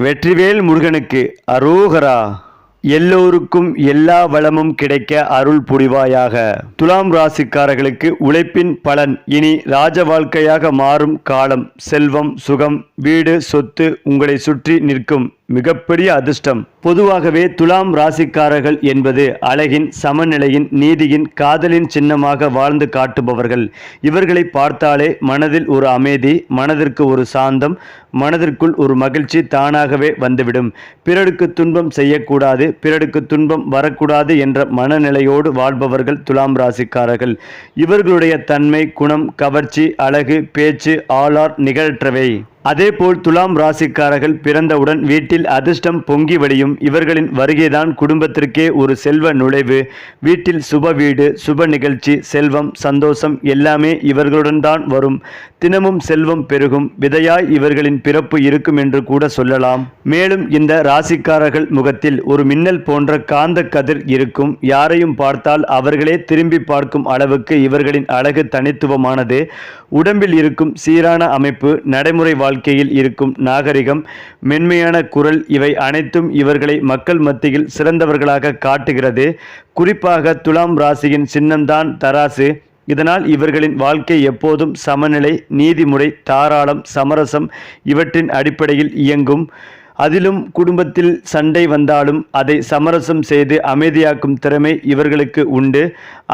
வெற்றிவேல் முருகனுக்கு அரோகரா. எல்லோருக்கும் எல்லா வளமும் கிடைக்க அருள் புரிவாயாக. துலாம் ராசிக்காரர்களுக்கு உழைப்பின் பலன். இனி ராஜ வாழ்க்கையாக மாறும் காலம் செல்வம் சுகம் வீடு சொத்து உங்களை சுற்றி நிற்கும். மிகப்பெரிய அதிர்ஷ்டம். பொதுவாகவே துலாம் ராசிக்காரர்கள் என்பது அழகின் சமநிலையின் நீதியின் காதலின் சின்னமாக வாழ்ந்து காட்டுபவர்கள். இவர்களை பார்த்தாலே மனதில் ஒரு அமைதி மனதிற்கு ஒரு சாந்தம் மனதிற்குள் ஒரு மகிழ்ச்சி தானாகவே வந்துவிடும். பிறருக்கு துன்பம் செய்யக்கூடாது பிறருக்கு துன்பம் வரக்கூடாது என்ற மனநிலையோடு வாழ்பவர்கள் துலாம் ராசிக்காரர்கள். இவர்களுடைய தன்மை குணம் கவர்ச்சி அழகு பேச்சு ஆளார் நிகழற்றவை. அதேபோல் துலாம் ராசிக்காரர்கள் பிறந்தவுடன் வீட்டில் அதிர்ஷ்டம் பொங்கி வழியும். இவர்களின் வருகைதான் குடும்பத்திற்கே ஒரு செல்வ நுழைவு. வீட்டில் சுப வீடு சுப நிகழ்ச்சி செல்வம் சந்தோஷம் எல்லாமே இவர்களுடன் தான் வரும். தினமும் செல்வம் பெருகும். விதையாய் இவர்களின் பிறப்பு இருக்கும் என்று கூட சொல்லலாம். மேலும் இந்த ராசிக்காரர்கள் முகத்தில் ஒரு மின்னல் போன்ற காந்த கதிர் இருக்கும். யாரையும் பார்த்தால் அவர்களே திரும்பி பார்க்கும் அளவுக்கு இவர்களின் அழகு தனித்துவமானது. உடம்பில் இருக்கும் சீரான அமைப்பு நடைமுறை வாழ்க்கை வாழ்க்கையில் இருக்கும் நாகரிகம் மென்மையான குரல் இவை அனைத்தும் இவர்களை மக்கள் மத்தியில் சிறந்தவர்களாக காட்டுகிறது. குறிப்பாக துலாம் ராசியின் சின்னம்தான் தராசு. இதனால் இவர்களின் வாழ்க்கை எப்போதும் சமநிலை நீதிமுறை தாராளம் சமரசம் இவற்றின் அடிப்படையில் இயங்கும். அதிலும் குடும்பத்தில் சண்டை வந்தாலும் அதை சமரசம் செய்து அமைதியாக்கும் திறமை இவர்களுக்கு உண்டு.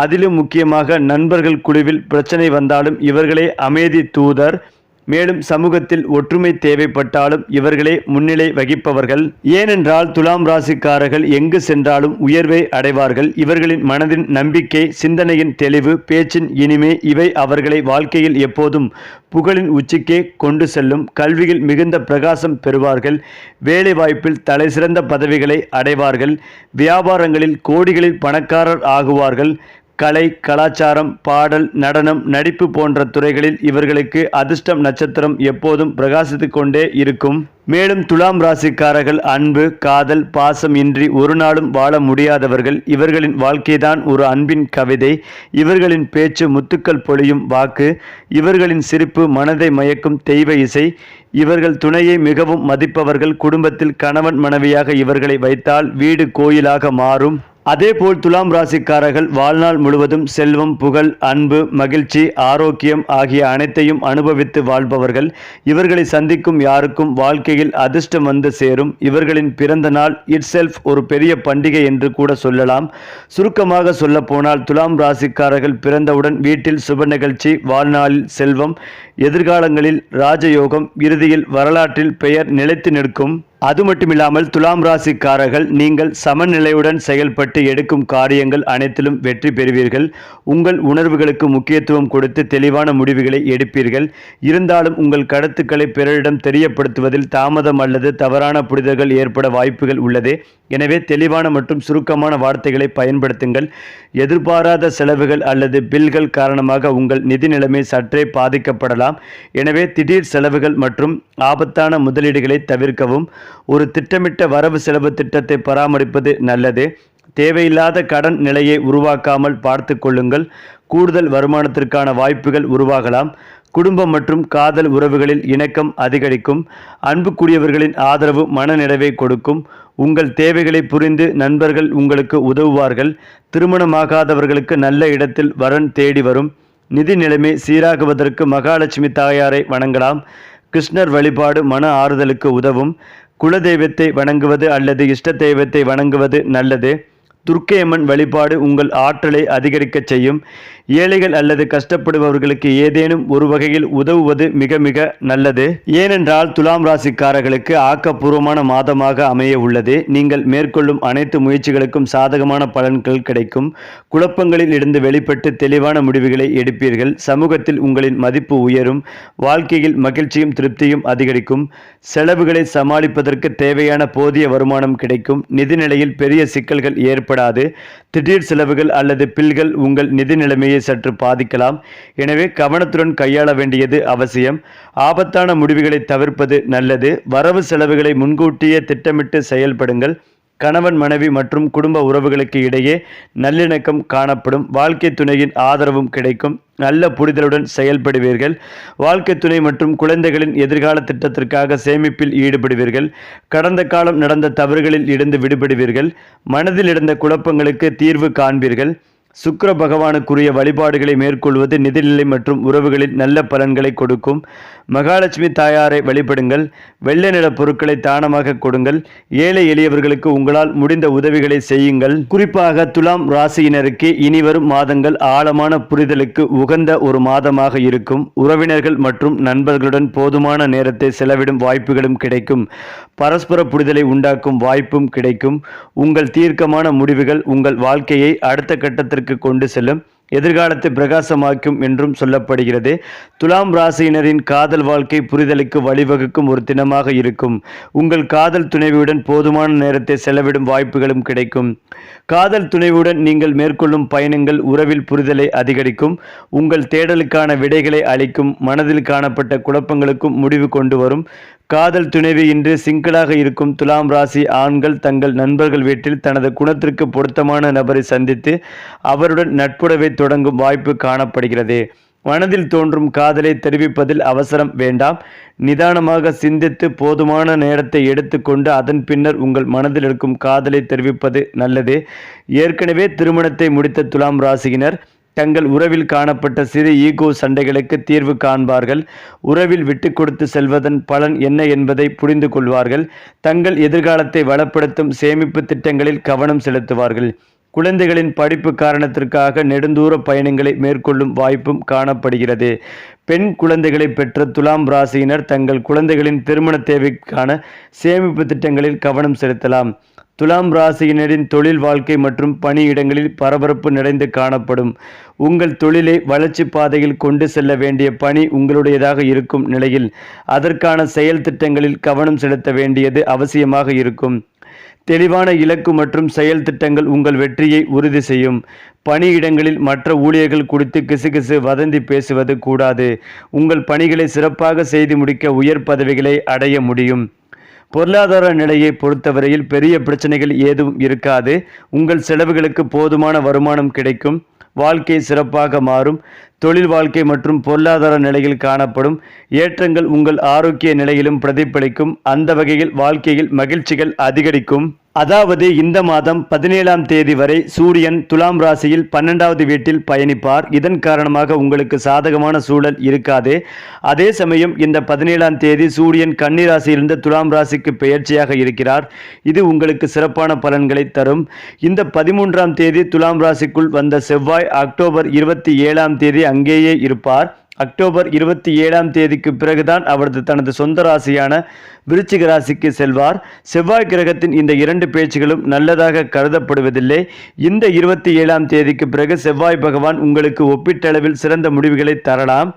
அதிலும் முக்கியமாக நண்பர்கள் குழுவில் பிரச்சனை வந்தாலும் இவர்களே அமைதி தூதர். மேலும் சமூகத்தில் ஒற்றுமை தேவைப்பட்டாலும் இவர்களே முன்னிலை வகிப்பவர்கள். ஏனென்றால் துலாம் ராசிக்காரர்கள் எங்கு சென்றாலும் உயர்வை அடைவார்கள். இவர்களின் மனதின் நம்பிக்கை சிந்தனையின் தெளிவு பேச்சின் இனிமை இவை அவர்களை வாழ்க்கையில் எப்போதும் புகழின் உச்சிக்கே கொண்டு செல்லும். கல்வியில் மிகுந்த பிரகாசம் பெறுவார்கள். வேலைவாய்ப்பில் தலைசிறந்த பதவிகளை அடைவார்கள். வியாபாரங்களில் கோடிகளில் பணக்காரர் ஆகுவார்கள். கலை கலாச்சாரம் பாடல் நடனம் நடிப்பு போன்ற துறைகளில் இவர்களுக்கு அதிர்ஷ்டம் நட்சத்திரம் எப்போதும் பிரகாசித்து கொண்டே இருக்கும். மேலும் துலாம் ராசிக்காரர்கள் அன்பு காதல் பாசம் இன்றி ஒரு நாளும் வாழ முடியாதவர்கள். இவர்களின் வாழ்க்கைதான் ஒரு அன்பின் கவிதை. இவர்களின் பேச்சு முத்துக்கள் பொழியும் வாக்கு. இவர்களின் சிரிப்பு மனதை மயக்கும் தெய்வ இசை. இவர்கள் துணையை மிகவும் மதிப்பவர்கள். குடும்பத்தில் கணவன் மனைவியாக இவர்களை வைத்தால் வீடு கோயிலாக மாறும். அதேபோல் துலாம் ராசிக்காரர்கள் வாழ்நாள் முழுவதும் செல்வம் புகழ் அன்பு மகிழ்ச்சி ஆரோக்கியம் ஆகிய அனைத்தையும் அனுபவித்து வாழ்பவர்கள். இவர்களை சந்திக்கும் யாருக்கும் வாழ்க்கையில் அதிர்ஷ்டம் வந்து சேரும். இவர்களின் பிறந்த நாள் இட்செல்ஃப் ஒரு பெரிய பண்டிகை என்று கூட சொல்லலாம். சுருக்கமாக சொல்லப்போனால் துலாம் ராசிக்காரர்கள் பிறந்தவுடன் வீட்டில் சுப நிகழ்ச்சி வாழ்நாளில் செல்வம் எதிர்காலங்களில் ராஜயோகம் இறுதியில் வரலாற்றில் பெயர் நிலைத்து நிற்கும். அது மட்டுமில்லாமல் துலாம் ராசிக்காரர்கள் நீங்கள் சமநிலையுடன் செயல்பட்டு எடுக்கும் காரியங்கள் அனைத்திலும் வெற்றி பெறுவீர்கள். உங்கள் உணர்வுகளுக்கு முக்கியத்துவம் கொடுத்து தெளிவான முடிவுகளை எடுப்பீர்கள். இருந்தாலும் உங்கள் கருத்துக்களை பிறரிடம் தெரியப்படுத்துவதில் தாமதம் அல்லது தவறான புரிதல்கள் ஏற்பட வாய்ப்புகள் உள்ளது. எனவே தெளிவான மற்றும் சுருக்கமான வார்த்தைகளை பயன்படுத்துங்கள். எதிர்பாராத செலவுகள் அல்லது பில்கள் காரணமாக உங்கள் நிதி நிலைமை சற்றே பாதிக்கப்படலாம். எனவே திடீர் செலவுகள் மற்றும் ஆபத்தான முதலீடுகளை தவிர்க்கவும். ஒரு திட்டமிட்ட வரவு செலவு திட்டத்தை பராமரிப்பது நல்லது. தேவையில்லாத கடன் நிலையை உருவாக்காமல் பார்த்து கொள்ளுங்கள். கூடுதல் வருமானத்திற்கான வாய்ப்புகள் உருவாகலாம். குடும்பம் மற்றும் காதல் உறவுகளில் இணக்கம் அதிகரிக்கும். அன்புக்குரியவர்களின் ஆதரவு மனநிறைவை கொடுக்கும். உங்கள் தேவைகளை புரிந்து நண்பர்கள் உங்களுக்கு உதவுவார்கள். திருமணமாகாதவர்களுக்கு நல்ல இடத்தில் வரன் தேடி வரும். நிதி நிலைமை சீராகுவதற்கு மகாலட்சுமி தாயாரை வணங்கலாம். கிருஷ்ணர் வழிபாடு மன ஆறுதலுக்கு உதவும். குலதெய்வத்தை வணங்குவது அல்லது இஷ்ட தெய்வத்தை வணங்குவது நல்லது. துர்க்கையம்மன் வழிபாடு உங்கள் ஆற்றலை அதிகரிக்கச் செய்யும். ஏழைகள் அல்லது கஷ்டப்படுபவர்களுக்கு ஏதேனும் ஒரு வகையில் உதவுவது மிக மிக நல்லது. ஏனென்றால் துலாம் ராசிக்காரர்களுக்கு ஆக்கப்பூர்வமான மாதமாக அமைய உள்ளது. நீங்கள் மேற்கொள்ளும் அனைத்து முயற்சிகளுக்கும் சாதகமான பலன்கள் கிடைக்கும். குழப்பங்களில் இருந்து வெளிப்பட்டு தெளிவான முடிவுகளை எடுப்பீர்கள். சமூகத்தில் உங்களின் மதிப்பு உயரும். வாழ்க்கையில் மகிழ்ச்சியும் திருப்தியும் அதிகரிக்கும். செலவுகளை சமாளிப்பதற்கு தேவையான போதிய வருமானம் கிடைக்கும். நிதிநிலையில் பெரிய சிக்கல்கள் ஏற்படாது. திடீர் செலவுகள் அல்லது பில்கள் உங்கள் நிதி நிலைமையை சற்று பாதிக்கலாம். எனவே கவனத்துடன் கையாள வேண்டியது அவசியம். ஆபத்தான முடிவுகளை தவிர்ப்பது நல்லது. வரவு செலவுகளை முன்கூட்டியே திட்டமிட்டு செயல்படுங்கள். கணவன் மனைவி மற்றும் குடும்ப உறவுகளுக்கு இடையே நல்லிணக்கம் காணப்படும். வாழ்க்கை துணையின் ஆதரவும் கிடைக்கும். நல்ல புரிதலுடன் செயல்படுவீர்கள். வாழ்க்கை துணை மற்றும் குழந்தைகளின் எதிர்கால திட்டத்திற்காக சேமிப்பில் ஈடுபடுவீர்கள். கடந்த காலம் நடந்த தவறுகளில் இருந்து விடுபடுவீர்கள். மனதில் இருந்த குழப்பங்களுக்கு தீர்வு காண்பீர்கள். சுக்கர பகவானுக்குரிய வழிபாடுகளை மேற்கொள்வது நிதிநிலை மற்றும் உறவுகளில் நல்ல பலன்களை கொடுக்கும். மகாலட்சுமி தாயாரை வழிபடுங்கள். வெள்ளை நிற பொருட்களை தானமாக கொடுங்கள். ஏழை எளியவர்களுக்கு உங்களால் முடிந்த உதவிகளை செய்யுங்கள். குறிப்பாக துலாம் ராசியினருக்கு இனிவரும் மாதங்கள் ஆழமான புரிதலுக்கு உகந்த ஒரு மாதமாக இருக்கும். உறவினர்கள் மற்றும் நண்பர்களுடன் போதுமான நேரத்தை செலவிடும் வாய்ப்புகளும் கிடைக்கும். பரஸ்பர புரிதலை உண்டாக்கும் வாய்ப்பும் கிடைக்கும். உங்கள் தீர்க்கமான முடிவுகள் உங்கள் வாழ்க்கையை அடுத்த கட்டத்திற்கு கொண்டு செல்லும் எதிர்காலத்தை பிரகாசமாக்கும் என்றும் சொல்லப்படுகிறது. துலாம் ராசியினரின் காதல் வாழ்க்கை புரிதலுக்கு வழிவகுக்கும் ஒரு தினமாக இருக்கும். உங்கள் காதல் துணைவியுடன் போதுமான நேரத்தை செலவிடும் வாய்ப்புகளும் கிடைக்கும். காதல் துணைவியுடன் நீங்கள் மேற்கொள்ளும் பயணங்கள் உறவில் புரிதலை அதிகரிக்கும். உங்கள் தேடலுக்கான விடைகளை அளிக்கும் மனதில் காணப்பட்ட குழப்பங்களுக்கும் முடிவு கொண்டு வரும். காதல் துணைவி இன்று சிங்கிளாக இருக்கும் துலாம் ராசி ஆண்கள் தங்கள் நண்பர்கள் வீட்டில் தனது குணத்திற்கு பொருத்தமான நபரை சந்தித்து அவருடன் நட்புறவை தொடங்கும் வாய்ப்பு காணப்படுகிறது. மனதில் தோன்றும் காதலை தெரிவிப்பதில் அவசரம் வேண்டாம். நிதானமாக சிந்தித்து போதுமான நேரத்தை எடுத்துக்கொண்டு அதன் பின்னர் உங்கள் மனதில் இருக்கும் காதலை தெரிவிப்பது நல்லது. ஏற்கனவே திருமணத்தை முடித்த துலாம் ராசியினர் தங்கள் உறவில் காணப்பட்ட சிறு ஈகோ சண்டைகளுக்கு தீர்வு காண்பார்கள். உறவில் விட்டு கொடுத்து செல்வதன் பலன் என்ன என்பதை புரிந்து கொள்வார்கள். தங்கள் எதிர்காலத்தை வளப்படுத்தும் சேமிப்பு திட்டங்களில் கவனம் செலுத்துவார்கள். குழந்தைகளின் படிப்பு காரணத்திற்காக நெடுந்தூர பயணங்களை மேற்கொள்ளும் வாய்ப்பும் காணப்படுகிறது. பெண் குழந்தைகளை பெற்ற துலாம் ராசியினர் தங்கள் குழந்தைகளின் திருமண தேவைக்கான சேமிப்பு திட்டங்களில் கவனம் செலுத்தலாம். துலாம் ராசியினரின் தொழில் வாழ்க்கை மற்றும் பணியிடங்களில் பரபரப்பு நிறைந்து காணப்படும். உங்கள் தொழிலை வளர்ச்சி பாதையில் கொண்டு செல்ல வேண்டிய பணி உங்களுடையதாக இருக்கும் நிலையில் அதற்கான செயல் திட்டங்களில் கவனம் செலுத்த வேண்டியது அவசியமாக இருக்கும். தெளிவான இலக்கு மற்றும் செயல் திட்டங்கள் உங்கள் வெற்றியை உறுதி செய்யும். பணியிடங்களில் மற்ற ஊழியர்கள் குறித்து கிசுகிசு வதந்தி பேசுவது கூடாது. உங்கள் பணிகளை சிறப்பாக செய்து முடிக்க உயர் பதவிகளை அடைய முடியும். பொருளாதார நிலையை பொறுத்தவரையில் பெரிய பிரச்சனைகள் ஏதும் இருக்காது. உங்கள் செலவுகளுக்கு போதுமான வருமானம் கிடைக்கும். வாழ்க்கை சிறப்பாக மாறும். தொழில் வாழ்க்கை மற்றும் பொருளாதார நிலையில் காணப்படும் ஏற்றங்கள் உங்கள் ஆரோக்கிய நிலையிலும் பிரதிபலிக்கும். அந்த வகையில் வாழ்க்கையில் மகிழ்ச்சிகள் அதிகரிக்கும். அதாவது இந்த மாதம் பதினேழாம் தேதி வரை சூரியன் துலாம் ராசியில் பன்னெண்டாவது வீட்டில் பயணிப்பார். இதன் காரணமாக உங்களுக்கு சாதகமான சூழல் இருக்காது. அதே சமயம் இந்த பதினேழாம் தேதி சூரியன் கன்னி ராசியிலிருந்து துலாம் ராசிக்கு பெயர்ச்சியாக இருக்கிறார். இது உங்களுக்கு சிறப்பான பலன்களை தரும். இந்த பதிமூன்றாம் தேதி துலாம் ராசிக்குள் வந்த செவ்வாய் அக்டோபர் இருபத்தி ஏழாம் தேதி அங்கேயே இருப்பார். அக்டோபர் இருபத்தி ஏழாம் தேதிக்கு பிறகுதான் அவரது தனது சொந்த ராசியான விருச்சிக ராசிக்கு செல்வார். செவ்வாய் கிரகத்தின் இந்த இரண்டு பேச்சுகளும் நல்லதாக கருதப்படுவதில்லை. இந்த இருபத்தி ஏழாம் தேதிக்கு பிறகு செவ்வாய் பகவான் உங்களுக்கு ஒப்பீட்டளவில் சிறந்த முடிவுகளை தரலாம்.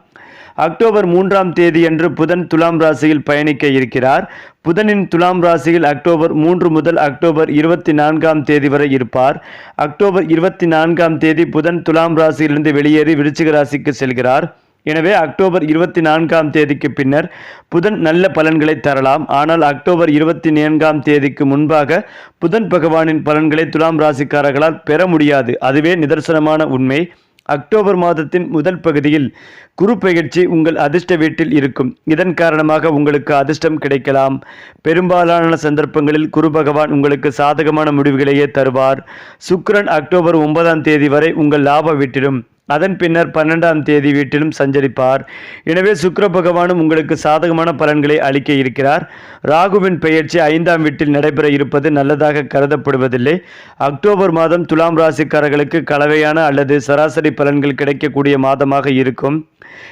அக்டோபர் மூன்றாம் தேதியன்று புதன் துலாம் ராசியில் பயணிக்க இருக்கிறார். புதனின் துலாம் ராசியில் அக்டோபர் மூன்று முதல் அக்டோபர் இருபத்தி நான்காம் தேதி வரை இருப்பார். அக்டோபர் இருபத்தி நான்காம் தேதி புதன் துலாம் ராசியிலிருந்து வெளியேறி விருச்சிக ராசிக்கு செல்கிறார். எனவே அக்டோபர் இருபத்தி நான்காம் தேதிக்கு பின்னர் புதன் நல்ல பலன்களை தரலாம். ஆனால் அக்டோபர் இருபத்தி நான்காம் தேதிக்கு முன்பாக புதன் பகவானின் பலன்களை துலாம் ராசிக்காரர்களால் பெற முடியாது. அதுவே நிதர்சனமான உண்மை. அக்டோபர் மாதத்தின் முதல் பகுதியில் குரு பெயர்ச்சி உங்கள் அதிர்ஷ்ட வீட்டில் இருக்கும். இதன் காரணமாக உங்களுக்கு அதிர்ஷ்டம் கிடைக்கலாம். பெரும்பாலான சந்தர்ப்பங்களில் குரு பகவான் உங்களுக்கு சாதகமான முடிவுகளையே தருவார். சுக்ரன் அக்டோபர் ஒன்பதாம் தேதி வரை உங்கள் லாப வீட்டிலும் அதன் பின்னர் பன்னெண்டாம் தேதி வீட்டிலும் சஞ்சரிப்பார். எனவே சுக்கர பகவானும் உங்களுக்கு சாதகமான பலன்களை அளிக்க இருக்கிறார். ராகுவின் பெயர்ச்சி ஐந்தாம் வீட்டில் நடைபெற இருப்பது நல்லதாக கருதப்படுவதில்லை. அக்டோபர் மாதம் துலாம் ராசிக்காரர்களுக்கு கலவையான அல்லது சராசரி பலன்கள் கிடைக்கக்கூடிய மாதமாக இருக்கும்.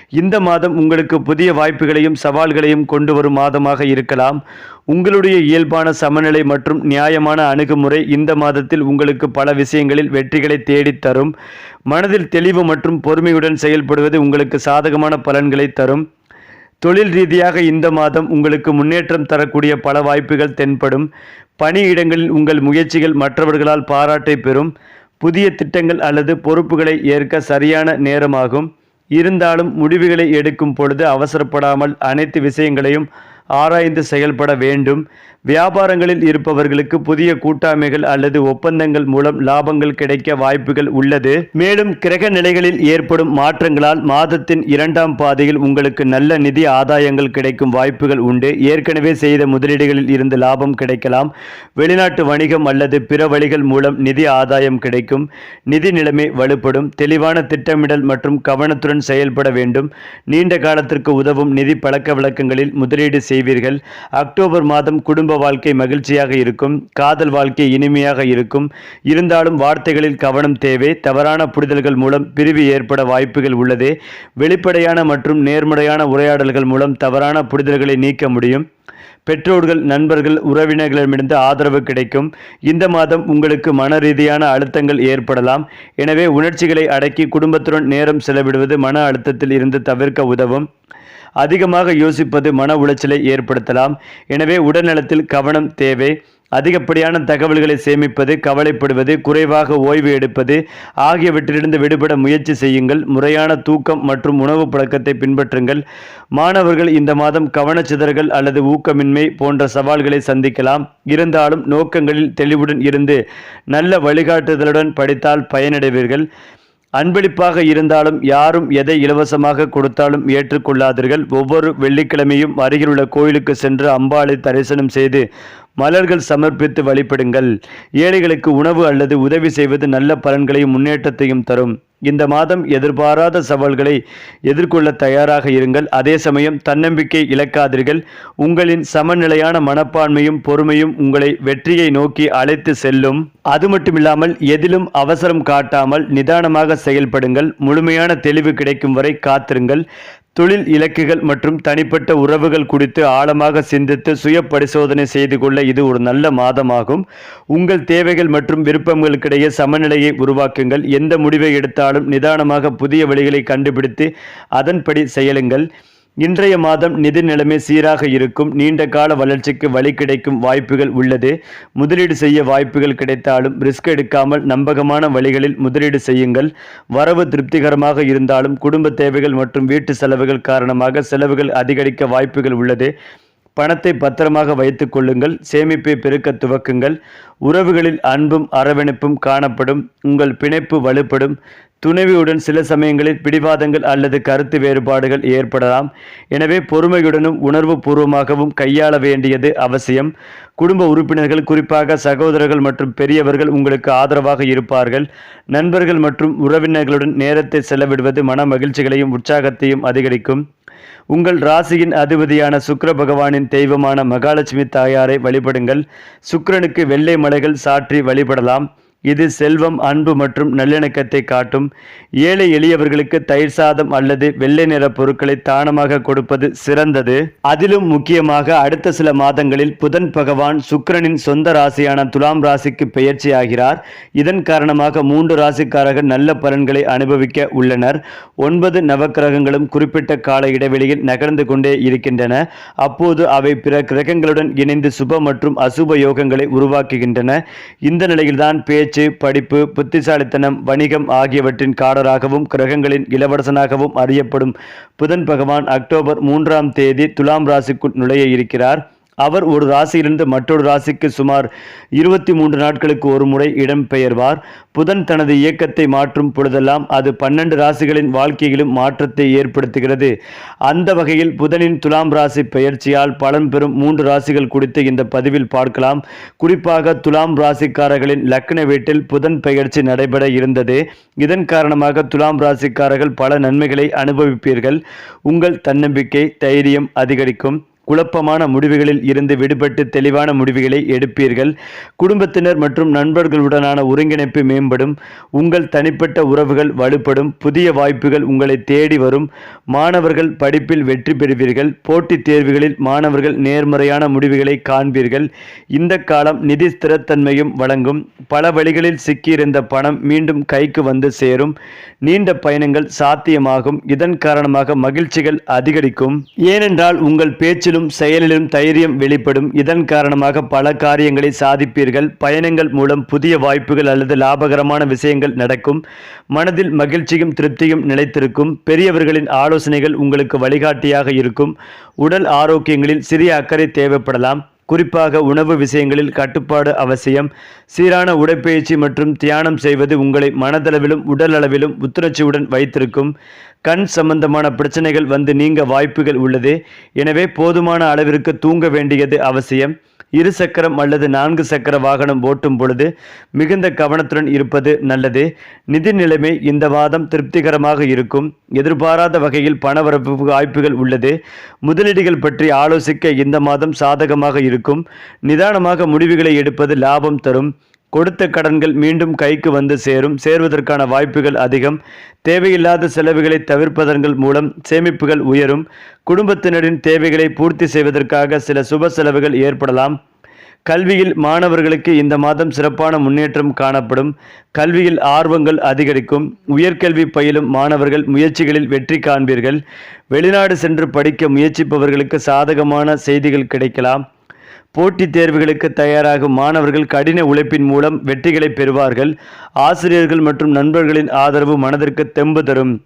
இந்த மாதம் உங்களுக்கு புதிய வாய்ப்புகளையும் சவால்களையும் கொண்டு வரும் மாதமாக இருக்கலாம். உங்களுடைய இயல்பான சமநிலை மற்றும் நியாயமான அணுகுமுறை இந்த மாதத்தில் உங்களுக்கு பல விஷயங்களில் வெற்றிகளை தேடித் தரும். மனதில் தெளிவு மற்றும் பொறுமையுடன் செயல்படுவது உங்களுக்கு சாதகமான பலன்களை தரும். தொழில் ரீதியாக இந்த மாதம் உங்களுக்கு முன்னேற்றம் தரக்கூடிய பல வாய்ப்புகள் தென்படும். பணியிடங்களில் உங்கள் முயற்சிகள் மற்றவர்களால் பாராட்டை பெறும். புதிய திட்டங்கள் அல்லது பொறுப்புகளை ஏற்க சரியான நேரமாகும். இருந்தாலும் முடிவுகளை எடுக்கும் பொழுது அவசரப்படாமல் அனைத்து விஷயங்களையும் ஆராய்ந்து செயல்பட வேண்டும். வியாபாரங்களில் இருப்பவர்களுக்கு புதிய கூட்டாமைகள் அல்லது ஒப்பந்தங்கள் மூலம் லாபங்கள் கிடைக்க வாய்ப்புகள் உள்ளது. மேலும் கிரக நிலைகளில் ஏற்படும் மாற்றங்களால் மாதத்தின் இரண்டாம் பாதையில் உங்களுக்கு நல்ல நிதி ஆதாயங்கள் கிடைக்கும் வாய்ப்புகள் உண்டு. ஏற்கனவே செய்த முதலீடுகளில் இருந்து லாபம் கிடைக்கலாம். வெளிநாட்டு வணிகம் அல்லது பிற வழிகள் மூலம் நிதி ஆதாயம் கிடைக்கும். நிதி நிலைமை வலுப்படும். தெளிவான திட்டமிடல் மற்றும் கவனத்துடன் செயல்பட வேண்டும். நீண்ட காலத்திற்கு உதவும் நிதி பழக்க வழக்கங்களில் முதலீடு செய்வீர்கள். அக்டோபர் மாதம் குடும்ப வாழ்க்கை மகிழ்ச்சியாக இருக்கும் காதல் வாழ்க்கை இனிமையாக இருக்கும். இருந்தாலும் வார்த்தைகளில் கவனம் தேவை. தவறான புரிதல்கள் மூலம் பிரிவு ஏற்பட வாய்ப்புகள் உள்ளது. வெளிப்படையான மற்றும் நேர்மறையான உரையாடல்கள் மூலம் தவறான புரிதல்களை நீக்க முடியும். பெற்றோர்கள் நண்பர்கள் உறவினர்களிடமிருந்து ஆதரவு கிடைக்கும். இந்த மாதம் உங்களுக்கு மன ரீதியான அழுத்தங்கள் ஏற்படலாம். எனவே உணர்ச்சிகளை அடக்கி குடும்பத்துடன் நேரம் செலவிடுவது மன அழுத்தத்தில் இருந்து தவிர்க்க உதவும். அதிகமாக யோசிப்பது மன உளைச்சலை ஏற்படுத்தலாம். எனவே உடல்நலத்தில் கவனம் தேவை. அதிகப்படியான தகவல்களை சேமிப்பது கவலைப்படுவது குறைவாக ஓய்வு எடுப்பது ஆகியவற்றிலிருந்து விடுபட முயற்சி செய்யுங்கள். முறையான தூக்கம் மற்றும் உணவு பழக்கத்தை பின்பற்றுங்கள். மாணவர்கள் இந்த மாதம் கவனச்சிதறல் அல்லது ஊக்கமின்மை போன்ற சவால்களை சந்திக்கலாம். இருந்தாலும் நோக்கங்களில் தெளிவுடன் இருந்து நல்ல வழிகாட்டுதலுடன் படித்தால் பயனடைவீர்கள். அன்பளிப்பாக இருந்தாலும் யாரும் எதை இலவசமாக கொடுத்தாலும் ஏற்றுக்கொள்ளாதீர்கள். ஒவ்வொரு வெள்ளிக்கிழமையும் அருகிலுள்ள கோயிலுக்கு சென்று அம்பாளை தரிசனம் செய்து மலர்கள் சமர்ப்பித்து வழிபடுங்கள். ஏழைகளுக்கு உணவு அல்லது உதவி செய்வது நல்ல பலன்களையும் முன்னேற்றத்தையும் தரும். இந்த மாதம் எதிர்பாராத சவால்களை எதிர்கொள்ள தயாராக இருங்கள். அதே சமயம் தன்னம்பிக்கை இழக்காதீர்கள். உங்களின் சமநிலையான மனப்பான்மையும் பொறுமையும் உங்களை வெற்றியை நோக்கி அழைத்து செல்லும். அது மட்டுமில்லாமல் எதிலும் அவசரம் காட்டாமல் நிதானமாக செயல்படுங்கள். முழுமையான தெளிவு கிடைக்கும் வரை காத்திருங்கள். தொழில் இலக்குகள் மற்றும் தனிப்பட்ட உறவுகள் குறித்து ஆழமாக சிந்தித்து சுய பரிசோதனை செய்து கொள்ள இது ஒரு நல்ல மாதமாகும். உங்கள் தேவைகள் மற்றும் விருப்பங்களுக்கிடையே சமநிலையை உருவாக்குங்கள். எந்த முடிவை எடுத்தாலும் நிதானமாக புதிய வழிகளை கண்டுபிடித்து அதன்படி செயலுங்கள். இன்றைய மாதம் நிதி நிலைமை சீராக இருக்கும். நீண்ட கால வளர்ச்சிக்கு வழி கிடைக்கும் வாய்ப்புகள் உள்ளது. முதலீடு செய்ய வாய்ப்புகள் கிடைத்தாலும் ரிஸ்க் எடுக்காமல் நம்பகமான வழிகளில் முதலீடு செய்யுங்கள். வரவு திருப்திகரமாக இருந்தாலும் குடும்ப தேவைகள் மற்றும் வீட்டு செலவுகள் காரணமாக செலவுகள் அதிகரிக்க வாய்ப்புகள் உள்ளது. பணத்தை பத்திரமாக வைத்துக் கொள்ளுங்கள் சேமிப்பை பெருக்க துவக்குங்கள் உறவுகளில் அன்பும் அரவணைப்பும் காணப்படும் உங்கள் பிணைப்பு வலுப்படும் துணைவியுடன் சில சமயங்களில் பிடிவாதங்கள் அல்லது கருத்து வேறுபாடுகள் ஏற்படலாம். எனவே பொறுமையுடனும் உணர்வு பூர்வமாகவும் கையாள வேண்டியது அவசியம். குடும்ப உறுப்பினர்கள் குறிப்பாக சகோதரர்கள் மற்றும் பெரியவர்கள் உங்களுக்கு ஆதரவாக இருப்பார்கள். நண்பர்கள் மற்றும் உறவினர்களுடன் நேரத்தை செலவிடுவது மன மகிழ்ச்சிகளையும் உற்சாகத்தையும் அதிகரிக்கும். உங்கள் ராசியின் அதிபதியான சுக்கர பகவானின் தெய்வமான மகாலட்சுமி தாயாரை வழிபடுங்கள். சுக்கிரனுக்கு வெள்ளை மலைகள் சாற்றி வழிபடலாம். இது செல்வம் அன்பு மற்றும் நல்லிணக்கத்தை காட்டும். ஏழை எளியவர்களுக்கு தயிர் சாதம் அல்லது வெள்ளை நிற பொருட்களை தானமாக கொடுப்பது சிறந்தது. அதிலும் முக்கியமாக அடுத்த சில மாதங்களில் புதன் பகவான் சுக்கிரனின் சொந்த ராசியான துலாம் ராசிக்கு பெயர்ச்சி ஆகிறார் இதன் காரணமாக மூன்று ராசிக்காரர்கள் நல்ல பலன்களை அனுபவிக்க உள்ளனர். ஒன்பது நவக்கிரகங்களும் குறிப்பிட்ட கால இடைவெளியில் நகர்ந்து கொண்டே இருக்கின்றன. அப்போது அவை பிற கிரகங்களுடன் இணைந்து சுப மற்றும் அசுப யோகங்களை உருவாக்குகின்றன. இந்த நிலையில்தான் பேச்சு படிப்பு புத்திசாலித்தனம் வணிகம் ஆகியவற்றின் காரராகவும் கிரகங்களின் இளவரசனாகவும் அறியப்படும் புதன் பகவான் அக்டோபர் மூன்றாம் தேதி துலாம் ராசிக்குள் நுழைய இருக்கிறார். அவர் ஒரு ராசியிலிருந்து மற்றொரு ராசிக்கு சுமார் இருபத்தி மூன்று நாட்களுக்கு ஒரு முறை இடம்பெயர்வார். புதன் தனது இயக்கத்தை மாற்றும் பொழுதெல்லாம் அது பன்னெண்டு ராசிகளின் வாழ்க்கையிலும் மாற்றத்தை ஏற்படுத்துகிறது. அந்த வகையில் புதனின் துலாம் ராசி பெயர்ச்சியால் பலன் பெறும் மூன்று ராசிகள் குறித்து இந்த பதிவில் பார்க்கலாம். குறிப்பாக துலாம் ராசிக்காரர்களின் லக்ன வீட்டில் புதன் பெயர்ச்சி நடைபெற இருந்தது. இதன் காரணமாக துலாம் ராசிக்காரர்கள் பல நன்மைகளை அனுபவிப்பீர்கள். உங்கள் தன்னம்பிக்கை தைரியம் அதிகரிக்கும். குழப்பமான முடிவுகளில் இருந்து விடுபட்டு தெளிவான முடிவுகளை எடுப்பீர்கள். குடும்பத்தினர் மற்றும் நண்பர்களுடனான ஒருங்கிணைப்பு மேம்படும். உங்கள் தனிப்பட்ட உறவுகள் வலுப்படும். புதிய வாய்ப்புகள் உங்களை தேடி வரும். மாணவர்கள் படிப்பில் வெற்றி பெறுவீர்கள். போட்டித் தேர்வுகளில் மாணவர்கள் நேர்மறையான முடிவுகளை காண்பீர்கள். இந்த காலம் நிதி ஸ்திரத்தன்மையும் வழங்கும். பல வழிகளில் சிக்கியிருந்த பணம் மீண்டும் கைக்கு வந்து சேரும். நீண்ட பயணங்கள் சாத்தியமாகும். இதன் காரணமாக மகிழ்ச்சிகள் அதிகரிக்கும். ஏனென்றால் உங்கள் பேச்சிலும் செயலிலும் தைரியம் வெளிப்படும். இதன் காரணமாக பல காரியங்களை சாதிப்பீர்கள். பயணங்கள் மூலம் புதிய வாய்ப்புகள் அல்லது லாபகரமான விஷயங்கள் நடக்கும். மனதில் மகிழ்ச்சியும் திருப்தியும் நிலைத்திருக்கும். பெரியவர்களின் ஆலோசனைகள் உங்களுக்கு வழிகாட்டியாக இருக்கும். உடல் ஆரோக்கியங்களில் சிறிய அக்கறை தேவைப்படலாம். குறிப்பாக உணவு விஷயங்களில் கட்டுப்பாடு அவசியம். சீரான உடற்பயிற்சி மற்றும் தியானம் செய்வது உங்களை மனதளவிலும் உடல் அளவிலும் புத்துணர்ச்சியுடன் வைத்திருக்கும். கண் சம்பந்தமான பிரச்சனைகள் வந்து நீங்க வாய்ப்புகள் உள்ளது. எனவே போதுமான அளவிற்கு தூங்க வேண்டியது அவசியம். இரு சக்கரம் அல்லது நான்கு சக்கர வாகனம் ஓட்டும் பொழுது மிகுந்த கவனத்துடன் இருப்பது நல்லது. நிதி நிலைமை இந்த மாதம் திருப்திகரமாக இருக்கும். எதிர்பாராத வகையில் பணவரப்பு வாய்ப்புகள் உள்ளது. முதலீடுகள் பற்றி ஆலோசிக்க இந்த மாதம் சாதகமாக இருக்கும். நிதானமாக முடிவுகளை எடுப்பது லாபம் தரும். கொடுத்த கடன்கள் மீண்டும் கைக்கு வந்து சேரும். சேர்வதற்கான வாய்ப்புகள் அதிகம். தேவையில்லாத செலவுகளை தவிர்ப்பதன் மூலம் சேமிப்புகள் உயரும். குடும்பத்தினரின் தேவைகளை பூர்த்தி செய்வதற்காக சில சுப செலவுகள் ஏற்படலாம். கல்வியில் மாணவர்களுக்கு இந்த மாதம் சிறப்பான முன்னேற்றம் காணப்படும். கல்வியில் ஆர்வங்கள் அதிகரிக்கும். உயர்கல்வி பயிலும் மாணவர்கள் முயற்சிகளில் வெற்றி காண்பீர்கள். வெளிநாடு சென்று படிக்க முயற்சிப்பவர்களுக்கு சாதகமான செய்திகள் கிடைக்கலாம். போட்டித் தேர்வுகளுக்கு தயாராகும் மாணவர்கள் கடின உழைப்பின் மூலம் வெற்றிகளை பெறுவார்கள். ஆசிரியர்கள் மற்றும் நண்பர்களின் ஆதரவு மனதிற்கு தெம்பு தரும்.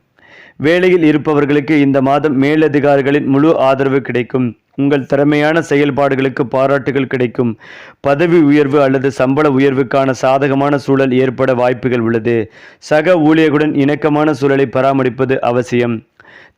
வேலையில் இருப்பவர்களுக்கு இந்த மாதம் மேலதிகாரிகளின் முழு ஆதரவு கிடைக்கும். உங்கள் திறமையான செயல்பாடுகளுக்கு பாராட்டுகள் கிடைக்கும். பதவி உயர்வு அல்லது சம்பள உயர்வுக்கான சாதகமான சூழல் ஏற்பட வாய்ப்புகள் உள்ளது. சக ஊழியர்களுடன் இணக்கமான சூழலை பராமரிப்பது அவசியம்.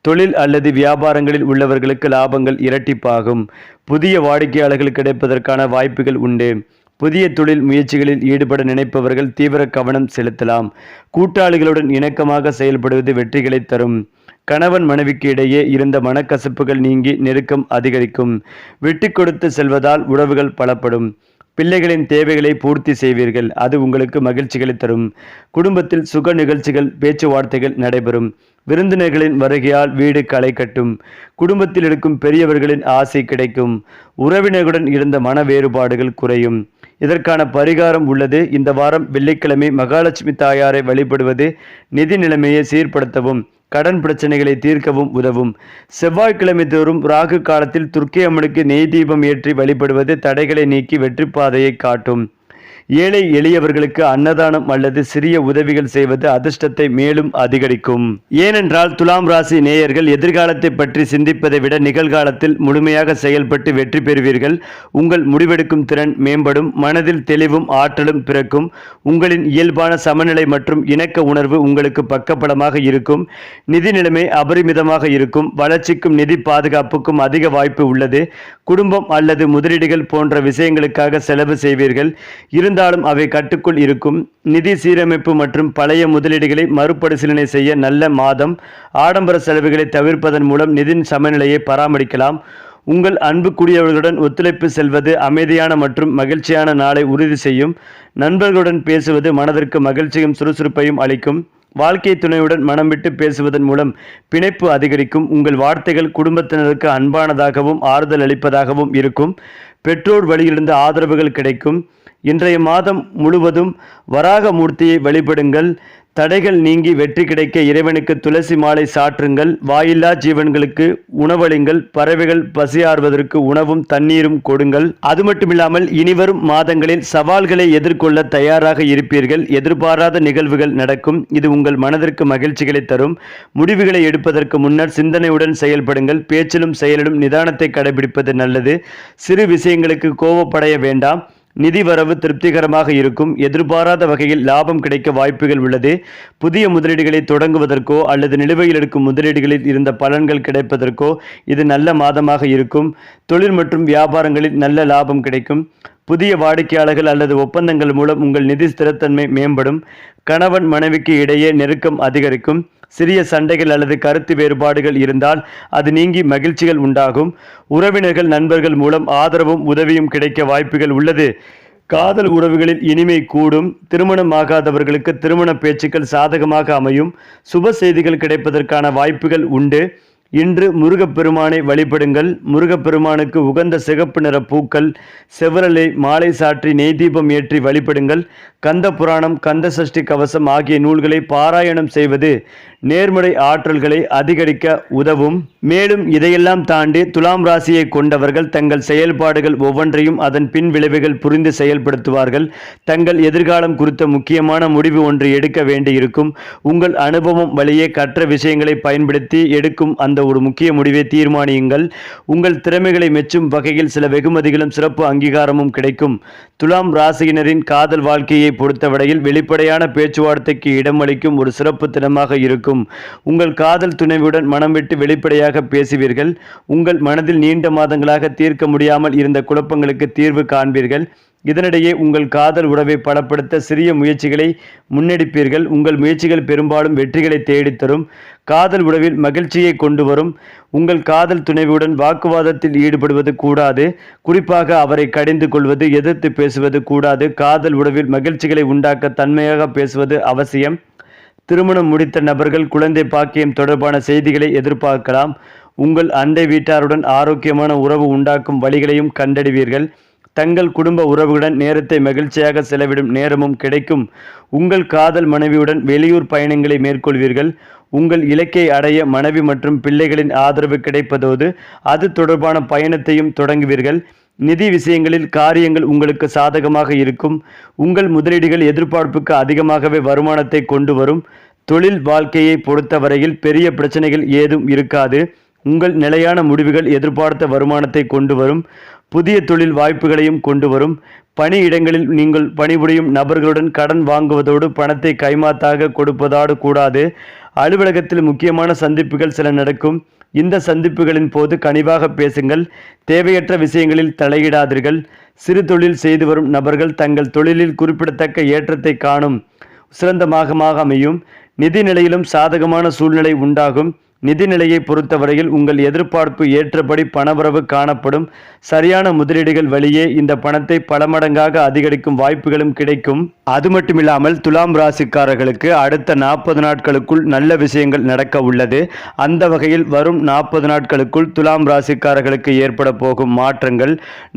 தொழில் அல்லது வியாபாரங்களில் உள்ளவர்களுக்கு லாபங்கள் இரட்டிப்பாகும். புதிய வாடிக்கையாளர்கள் கிடைப்பதற்கான வாய்ப்புகள் உண்டு. புதிய தொழில் முயற்சிகளில் ஈடுபட நினைப்பவர்கள் தீவிர கவனம் செலுத்தலாம். கூட்டாளிகளுடன் இணக்கமாக செயல்படுவது வெற்றிகளை தரும். கணவன் மனைவிக்கு இடையே இருந்த மனக்கசப்புகள் நீங்கி நெருக்கம் அதிகரிக்கும். விட்டு கொடுத்து செல்வதால் உறவுகள் பலப்படும். பிள்ளைகளின் தேவைகளை பூர்த்தி செய்வீர்கள். அது உங்களுக்கு மகிழ்ச்சிகளை தரும். குடும்பத்தில் சுக நிகழ்ச்சிகள் பேச்சுவார்த்தைகள் நடைபெறும். விருந்தினர்களின் வருகையால் வீடு களை கட்டும் குடும்பத்தில் இருக்கும் பெரியவர்களின் ஆசை கிடைக்கும் உறவினர்களுடன் இருந்த மன வேறுபாடுகள் குறையும். இதற்கான பரிகாரம் உள்ளது. இந்த வாரம் வெள்ளிக்கிழமை மகாலட்சுமி தாயாரை வழிபடுவது நிதி நிலைமையை சீர்படுத்தவும் கடன் பிரச்சனைகளை தீர்க்கவும் உதவும். செவ்வாய்க்கிழமை தோறும் ராகு காலத்தில் துர்க்கை அம்மனுக்கு நெய் தீபம் ஏற்றி வழிபடுவது தடைகளை நீக்கி வெற்றி பாதையை காட்டும். ஏழை எளியவர்களுக்கு அன்னதானம் அல்லது சிறிய உதவிகள் செய்வது அதிர்ஷ்டத்தை மேலும் அதிகரிக்கும். ஏனென்றால் துலாம் ராசி நேயர்கள் எதிர்காலத்தை பற்றி சிந்திப்பதை விட நிகழ்காலத்தில் முழுமையாக செயல்பட்டு வெற்றி பெறுவீர்கள். உங்கள் முடிவெடுக்கும் திறன் மேம்படும் மனதில் தெளிவும் ஆற்றலும் பிறக்கும் உங்களின் இயல்பான சமநிலை மற்றும் இணக்க உணர்வு உங்களுக்கு பக்கபலமாக இருக்கும். நிதி நிலைமை அபரிமிதமாக இருக்கும். வளர்ச்சிக்கும் நிதி பாதுகாப்புக்கும் அதிக வாய்ப்பு உள்ளது. குடும்பம் அல்லது முதலீடுகள் போன்ற விஷயங்களுக்காக செலவு செய்வீர்கள். இருந்த இருந்தாலும் அவை கட்டுக்குள் இருக்கும். நிதி சீரமைப்பு மற்றும் பழைய முதலீடுகளை மறுபரிசீலனை செய்ய நல்ல மாதம். ஆடம்பர செலவுகளை தவிர்ப்பதன் மூலம் நிதி சமநிலையை பராமரிக்கலாம். உங்கள் அன்புக்குரியவர்களுடன் ஒத்துழைப்பு செல்வது அமைதியான மற்றும் மகிழ்ச்சியான நாளை உறுதி செய்யும். நண்பர்களுடன் பேசுவது மனதிற்கு மகிழ்ச்சியும் சுறுசுறுப்பையும் அளிக்கும். வாழ்க்கை துணையுடன் மனம் விட்டு பேசுவதன் மூலம் பிணைப்பு அதிகரிக்கும். உங்கள் வார்த்தைகள் குடும்பத்தினருக்கு அன்பானதாகவும் ஆறுதல் அளிப்பதாகவும் இருக்கும். பெற்றோர் வழியிலிருந்து ஆதரவுகள் கிடைக்கும். இன்றைய மாதம் முழுவதும் வராக மூர்த்தியை வழிபடுங்கள். தடைகள் நீங்கி வெற்றி கிடைக்க இறைவனுக்கு துளசி மாலை சாற்றுங்கள். வாயில்லா ஜீவன்களுக்கு உணவளிங்கள். பறவைகள் பசியாறுவதற்கு உணவும் தண்ணீரும் கொடுங்கள். அது மட்டுமில்லாமல் இனிவரும் மாதங்களில் சவால்களை எதிர்கொள்ள தயாராக இருப்பீர்கள். எதிர்பாராத நிகழ்வுகள் நடக்கும். இது உங்கள் மனதிற்கு மகிழ்ச்சிகளை தரும். முடிவுகளை எடுப்பதற்கு முன்னர் சிந்தனையுடன் செயல்படுங்கள். பேச்சிலும் செயலிலும் நிதானத்தை கடைபிடிப்பது நல்லது. சிறு விஷயங்களுக்கு கோபப்படைய வேண்டாம். நிதி வரவு திருப்திகரமாக இருக்கும். எதிர்பாராத வகையில் லாபம் கிடைக்க வாய்ப்புகள் உள்ளது. புதிய முதலீடுகளை தொடங்குவதற்கோ அல்லது நிலுவையில் இருக்கும் முதலீடுகளில் இருந்த பலன்கள் கிடைப்பதற்கோ இது நல்ல மாதமாக இருக்கும். தொழில் மற்றும் வியாபாரங்களில் நல்ல லாபம் கிடைக்கும். புதிய வாடிக்கையாளர்கள் அல்லது ஒப்பந்தங்கள் மூலம் உங்கள் நிதி ஸ்திரத்தன்மை மேம்படும். கணவன் மனைவிக்கு இடையே நெருக்கம் அதிகரிக்கும். சிறிய சண்டைகள் அல்லது கருத்து வேறுபாடுகள் இருந்தால் அது நீங்கி மகிழ்ச்சிகள் உண்டாகும். உறவினர்கள் நண்பர்கள் மூலம் ஆதரவும் உதவியும் கிடைக்க வாய்ப்புகள் உள்ளது. காதல் உறவுகளில் இனிமை கூடும். திருமணம் ஆகாதவர்களுக்கு திருமண பேச்சுக்கள் சாதகமாக அமையும். சுப செய்திகள் கிடைப்பதற்கான வாய்ப்புகள் உண்டு. இன்று முருகப்பெருமானை வழிபடுங்கள். முருகப்பெருமானுக்கு உகந்த சிகப்பு நிற பூக்கள் செவரலை மாலை சாற்றி நெய் தீபம் ஏற்றி வழிபடுங்கள். கந்த புராணம் கந்த சஷ்டி கவசம் ஆகிய நூல்களை பாராயணம் செய்வது நேர்மறை ஆற்றல்களை அதிகரிக்க உதவும். மேலும் இதையெல்லாம் தாண்டி துலாம் ராசியை கொண்டவர்கள் தங்கள் செயல்பாடுகள் ஒவ்வொன்றையும் அதன் பின் விளைவுகள் புரிந்து செயல்படுத்துவார்கள். தங்கள் எதிர்காலம் குறித்த முக்கியமான முடிவு ஒன்று எடுக்க வேண்டியிருக்கும். உங்கள் அனுபவம் வழியே கற்ற விஷயங்களை பயன்படுத்தி எடுக்கும் அந்த ஒரு முக்கிய முடிவை தீர்மானியுங்கள். உங்கள் திறமைகளை மெச்சும் வகையில் சில வெகுமதிகளும் சிறப்பு அங்கீகாரமும் கிடைக்கும். துலாம் ராசியினரின் காதல் வாழ்க்கையை பொறுத்தவரையில் வெளிப்படையான பேச்சுவார்த்தைக்கு இடமளிக்கும் ஒரு சிறப்பு தினமாக இருக்கும். உங்கள் காதல் துணைவுடன் மனம் விட்டு வெளிப்படையாக பேசுவீர்கள். உங்கள் மனதில் நீண்ட மாதங்களாக தீர்க்க முடியாமல் இருந்த குழப்பங்களுக்கு தீர்வு காண்பீர்கள். இதனிடையே உங்கள் காதல் உறவை பலப்படுத்த சிறிய முயற்சிகளை முன்னெடுப்பீர்கள். உங்கள் முயற்சிகள் பெரும்பாலும் வெற்றிகளை தேடித்தரும். காதல் உறவில் மகிழ்ச்சியை கொண்டு வரும். உங்கள் காதல் துணைவியுடன் வாக்குவாதத்தில் ஈடுபடுவது கூடாது. குறிப்பாக அவரை கடிந்து கொள்வது எதிர்த்து பேசுவது கூடாது. காதல் உறவில் மகிழ்ச்சிகளை உண்டாக்க தன்மையாக பேசுவது அவசியம். திருமணம் முடித்த நபர்கள் குழந்தை பாக்கியம் தொடர்பான செய்திகளை எதிர்பார்க்கலாம். உங்கள் அண்டை வீட்டாருடன் ஆரோக்கியமான உறவு உண்டாக்கும் வழிகளையும் கண்டறிவீர்கள். தங்கள் குடும்ப உறவுகளுடன் நேரத்தை மகிழ்ச்சியாக செலவிடும் நேரமும் கிடைக்கும். உங்கள் காதல் மனைவியுடன் வெளியூர் பயணங்களை மேற்கொள்வீர்கள். உங்கள் இலக்கை அடைய மனைவி மற்றும் பிள்ளைகளின் ஆதரவு கிடைப்பதோடு அது தொடர்பான பயணத்தையும் தொடங்குவீர்கள். நிதி விஷயங்களில் காரியங்கள் உங்களுக்கு சாதகமாக இருக்கும். உங்கள் முதலீடுகள் எதிர்பார்ப்புக்கு அதிகமாகவே வருமானத்தை கொண்டு வரும். தொழில் வாழ்க்கையை பொறுத்தவரையில் பெரிய பிரச்சனைகள் ஏதும் இருக்காது. உங்கள் நிலையான முடிவுகள் எதிர்பார்த்த வருமானத்தை கொண்டு வரும். புதிய தொழில் வாய்ப்புகளையும் கொண்டு வரும். பணியிடங்களில் நீங்கள் பணிபுரியும் நபர்களுடன் கடன் வாங்குவதோடு பணத்தை கைமாத்தாக கொடுப்பதோடு கூடாது. அலுவலகத்தில் முக்கியமான சந்திப்புகள் சில நடக்கும். இந்த சந்திப்புகளின் போது கனிவாக பேசுங்கள். தேவையற்ற விஷயங்களில் தலையிடாதீர்கள். சிறு தொழில் செய்து வரும் நபர்கள் தங்கள் தொழிலில் குறிப்பிடத்தக்க ஏற்றத்தை காணும். சிறந்த மாகமாக அமையும். நிதி நிலையிலும் சாதகமான சூழ்நிலை உண்டாகும். நிதி நிலையை பொறுத்தவரையில் உங்கள் எதிர்பார்ப்பு ஏற்றபடி பணவரவு காணப்படும். சரியான முதலீடுகள் வழியே இந்த பணத்தை பல மடங்காக அதிகரிக்கும் வாய்ப்புகளும் கிடைக்கும். அது மட்டுமில்லாமல் துலாம் ராசிக்காரர்களுக்கு அடுத்த நாற்பது நாட்களுக்குள் நல்ல விஷயங்கள் நடக்க உள்ளது. அந்த வகையில் வரும் நாற்பது நாட்களுக்குள் துலாம் ராசிக்காரர்களுக்கு ஏற்பட போகும் மாற்றங்கள்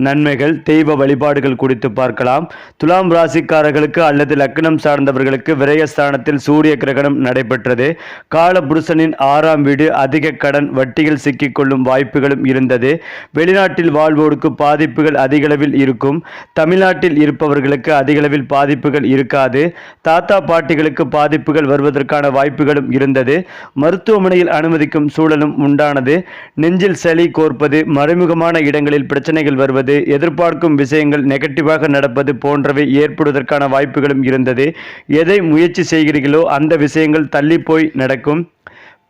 நன்மைகள் தெய்வ வழிபாடுகள் குறித்து பார்க்கலாம். துலாம் ராசிக்காரர்களுக்கு அல்லது லக்னம் சார்ந்தவர்களுக்கு விரயஸ்தானத்தில் சூரிய கிரகணம் நடைபெற்றது. காலபுருஷனின் ஆறாம் வீடு அதிக கடன் வட்டியில் சிக்கிக்கொள்ளும் வாய்ப்புகளும் இருந்தது. வெளிநாட்டில் வாழ்வோருக்கு பாதிப்புகள் அதிகளவில் இருக்கும். தமிழ்நாட்டில் இருப்பவர்களுக்கு அதிகளவில் பாதிப்புகள் இருக்காது. தாத்தா பாட்டிகளுக்கு பாதிப்புகள் வருவதற்கான வாய்ப்புகளும் இருந்தது. மருத்துவமனையில் அனுமதிக்கும் சூழலும் உண்டானது. நெஞ்சில் சளி கோர்ப்பது மறைமுகமான இடங்களில் பிரச்சனைகள் வருவது எதிர்பார்க்கும் விஷயங்கள் நெகட்டிவாக நடப்பது போன்றவை ஏற்படுவதற்கான வாய்ப்புகளும் இருந்தது. எதை முயற்சி செய்கிறீர்களோ அந்த விஷயங்கள் தள்ளி போய் நடக்கும்.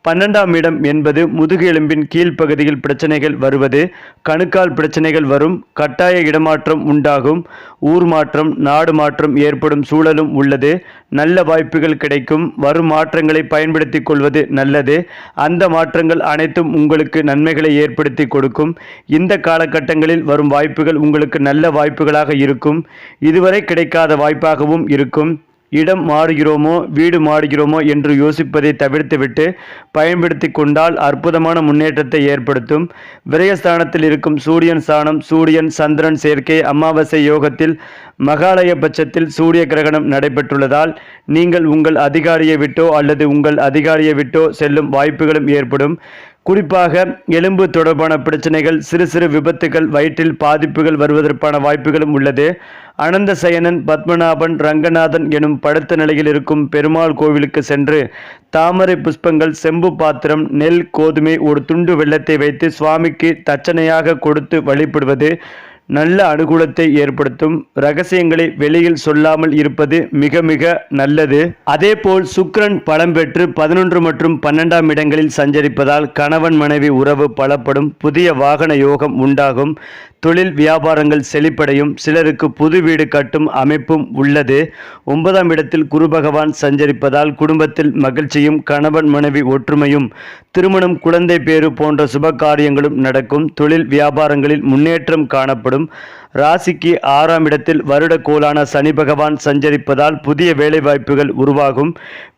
பன்னெண்டாம் இடம் என்பது முதுகெலும்பின் கீழ்ப்பகுதியில் பிரச்சனைகள் வருவது கணுக்கால் பிரச்சனைகள் வரும் கட்டாய இடமாற்றம் உண்டாகும் ஊர் மாற்றம் நாடு மாற்றம் ஏற்படும் சூழலும் உள்ளது. நல்ல வாய்ப்புகள் கிடைக்கும் வரும் மாற்றங்களை பயன்படுத்தி கொள்வது நல்லது. அந்த மாற்றங்கள் அனைத்தும் உங்களுக்கு நன்மைகளை ஏற்படுத்தி கொடுக்கும். இந்த காலகட்டங்களில் வரும் வாய்ப்புகள் உங்களுக்கு நல்ல வாய்ப்புகளாக இருக்கும். இதுவரை கிடைக்காத வாய்ப்பாகவும் இருக்கும். இடம் மாறுகிறோமோ வீடு மாறுகிறோமோ என்று யோசிப்பதை தவிர்த்துவிட்டு பயன்படுத்தி கொண்டால் அற்புதமான முன்னேற்றத்தை ஏற்படுத்தும். விரயஸ்தானத்தில் இருக்கும் சூரியன் ஸ்தானம் சூரியன் சந்திரன் சேர்க்கை அமாவாசை யோகத்தில் மகாலய பட்சத்தில் சூரிய கிரகணம் நடைபெற்றுள்ளதால் நீங்கள் உங்கள் அதிகாரியை விட்டோ அல்லது உங்கள் அதிகாரியை விட்டோ செல்லும் வாய்ப்புகளும் ஏற்படும். குறிப்பாக எலும்பு தொடர்பான பிரச்சனைகள் சிறு சிறு விபத்துகள் வயிற்றில் பாதிப்புகள் வருவதற்கான வாய்ப்புகளும் உள்ளது. அனந்த சயனன் பத்மநாபன் ரங்கநாதன் எனும் படுத்த நிலையில் இருக்கும் பெருமாள் கோவிலுக்கு சென்று தாமரை புஷ்பங்கள் செம்பு பாத்திரம் நெல் கோதுமை ஒரு துண்டு வெள்ளத்தை வைத்து சுவாமிக்கு தச்சனையாக கொடுத்து வழிபடுவது நல்ல அனுகூலத்தை ஏற்படுத்தும் ரகசியங்களை வெளியில் சொல்லாமல் இருப்பது மிக மிக நல்லது. அதேபோல் சுக்ரன் பலம் பெற்று பதினொன்று மற்றும் பன்னெண்டாம் இடங்களில் சஞ்சரிப்பதால் கணவன் மனைவி உறவு பலப்படும் புதிய வாகன யோகம் உண்டாகும். தொழில் வியாபாரங்கள் செழிப்படையும். சிலருக்கு புது வீடு கட்டும் அமைப்பும் உள்ளது. ஒன்பதாம் இடத்தில் குரு பகவான் சஞ்சரிப்பதால் குடும்பத்தில் மகிழ்ச்சியும் கணவன் மனைவி ஒற்றுமையும் திருமணம் குழந்தை பேறு போன்ற சுப காரியங்களும் நடக்கும். தொழில் வியாபாரங்களில் முன்னேற்றம் காணப்படும். ஏற்படும் ராசிக்கு ஆறாம் இடத்தில் வருட கோளான சனி பகவான் சஞ்சரிப்பதால் புதிய வேலைவாய்ப்புகள் உருவாகும்.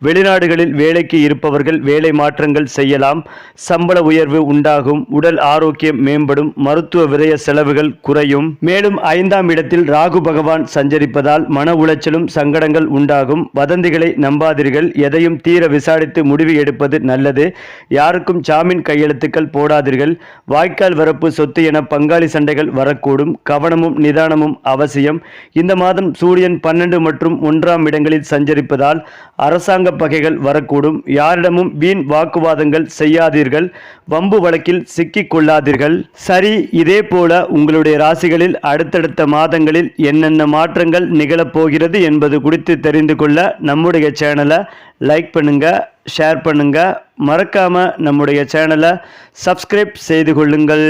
வெளிநாடுகளில் வேலைக்கு இருப்பவர்கள் வேலை மாற்றங்கள் செய்யலாம். சம்பள உயர்வு உண்டாகும். உடல் ஆரோக்கியம் மேம்படும். மருத்துவ விரய செலவுகள் குறையும். மேலும் ஐந்தாம் இடத்தில் ராகு பகவான் சஞ்சரிப்பதால் மன உளைச்சலும் சங்கடங்கள் உண்டாகும். வதந்திகளை நம்பாதீர்கள். எதையும் தீர விசாரித்து முடிவு எடுப்பது நல்லது. யாருக்கும் ஜாமீன் கையெழுத்துக்கள் போடாதீர்கள். வாய்க்கால் வரப்பு சொத்து என பங்காளி சண்டைகள் வரக்கூடும். கவனமும் கவனமும் நிதானமும் அவசியம். இந்த மாதம் சூரியன் பன்னெண்டு மற்றும் ஒன்றாம் இடங்களில் சஞ்சரிப்பதால் அரசாங்க பகைகள் வரக்கூடும். யாரிடமும் வீண் வாக்குவாதங்கள் செய்யாதீர்கள். வம்பு வழக்கில் சிக்கிக் கொள்ளாதீர்கள். சரி இதே போல உங்களுடைய ராசிகளில் அடுத்தடுத்த மாதங்களில் என்னென்ன மாற்றங்கள் நிகழப்போகிறது என்பது குறித்து தெரிந்து கொள்ள நம்முடைய சேனலை லைக் பண்ணுங்க ஷேர் பண்ணுங்க. மறக்காம நம்முடைய சேனலை சப்ஸ்கிரைப் செய்து கொள்ளுங்கள்.